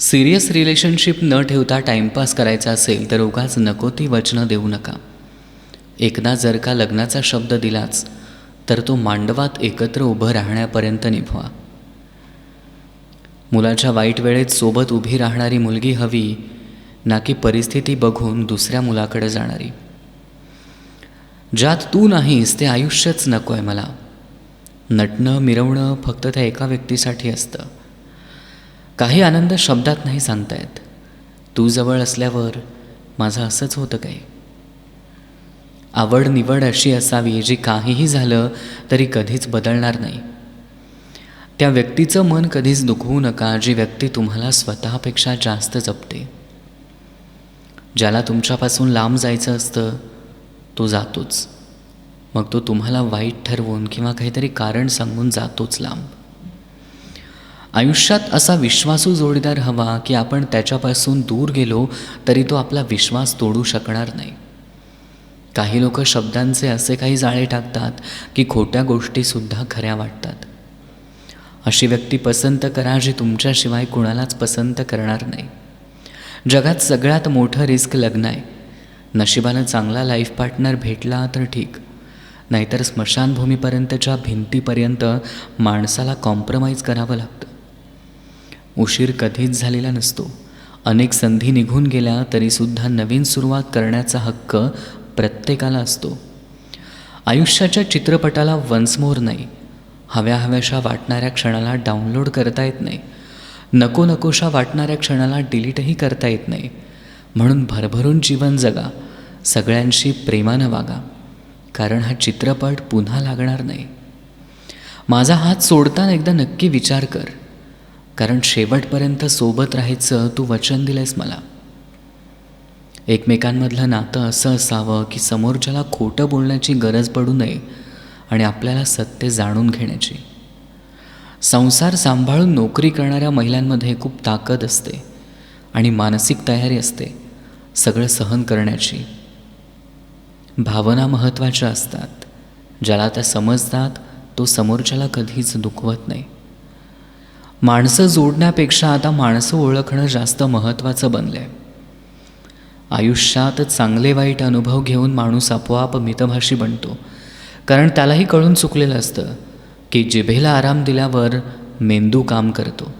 Serious relationship न ठेवता timepass करायचा असेल तर उगाच नको ती वचनं देऊ नका. एकदा जर का लग्नाचा शब्द दिलाच तर तो मांडवात एकत्र उभं राहण्यापर्यंत निभवा. मुलाच्या वाईट वेळेत सोबत उभी राहणारी मुलगी हवी ना की परिस्थिती बघून दुसऱ्या मुलाकडे जाणारी. ज्यात तू नाहीस ते आयुष्यच नको आहे मला. नटणं मिरवणं फक्त त्या एका व्यक्तीसाठी असतं. काही आनंद शब्दात नाही सांगता येत तू जवळ असल्यावर माझं असंच होतं काय? आवड निवड अशी असावी जी काहीही झालं तरी कधीच बदलणार नाही. त्या व्यक्तीचं मन कधीच दुखवू नका जी व्यक्ती तुम्हाला स्वतःपेक्षा जास्त जपते. ज्याला तुमच्यापासून लांब जायचं असतं तो जातोच. मग तो तुम्हाला वाईट ठरवून किंवा काहीतरी कारण सांगून जातोच लांब. आयुष्यात असा विश्वासू जोडीदार हवा की आपण त्याच्यापासून दूर गेलो तरी तो आपला विश्वास तोडू शकणार नाही. काही लोक शब्दांचे असे काही जाळे टाकतात की खोट्या गोष्टीसुद्धा खऱ्या वाटतात. अशी व्यक्ती पसंत करा जी तुमच्याशिवाय कुणालाच पसंत करणार नाही. जगात सगळ्यात मोठं रिस्क लग्न आहे. नशिबानं चांगला लाईफ पार्टनर भेटला तर ठीक. नाहीतर स्मशानभूमीपर्यंतच्या भिंतीपर्यंत माणसाला कॉम्प्रमाइज करावं लागतं. उशीर कधीच झालेला नसतो. अनेक संधी निघून गेल्या तरीसुद्धा नवीन सुरुवात करण्याचा हक्क प्रत्येकाला असतो. आयुष्याच्या चित्रपटाला वन्स मोर नाही. हव्या हव्याशा वाटणाऱ्या क्षणाला डाउनलोड करता येत नाही. नको नकोशा वाटणाऱ्या क्षणाला डिलीटही करता येत नाही. म्हणून भरभरून जीवन जगा. सगळ्यांशी प्रेमानं वागा. कारण हा चित्रपट पुन्हा लागणार नाही. माझा हात सोडताना एकदा नक्की विचार कर. कारण शेवटपर्यंत सोबत राहायचं तू वचन दिलंयस मला. एकमेकांमधलं नातं असं असावं की समोरच्याला खोटं बोलण्याची गरज पडू नये आणि आपल्याला सत्य जाणून घेण्याची. संसार सांभाळून नोकरी करणाऱ्या महिलांमध्ये खूप ताकद असते आणि मानसिक तयारी असते सगळं सहन करण्याची. भावना महत्त्वाच्या असतात. ज्याला त्या समजतात तो समोरच्याला कधीच दुखवत नाही. माणसं जोडण्यापेक्षा आता माणसं ओळखणं जास्त महत्त्वाचं बनलं आहे आयुष्यात चांगले वाईट अनुभव घेऊन माणूस आपोआप मितभाषी बनतो. कारण त्यालाही कळून चुकलेलं असतं की जिभेला आराम दिल्यावर मेंदू काम करतो.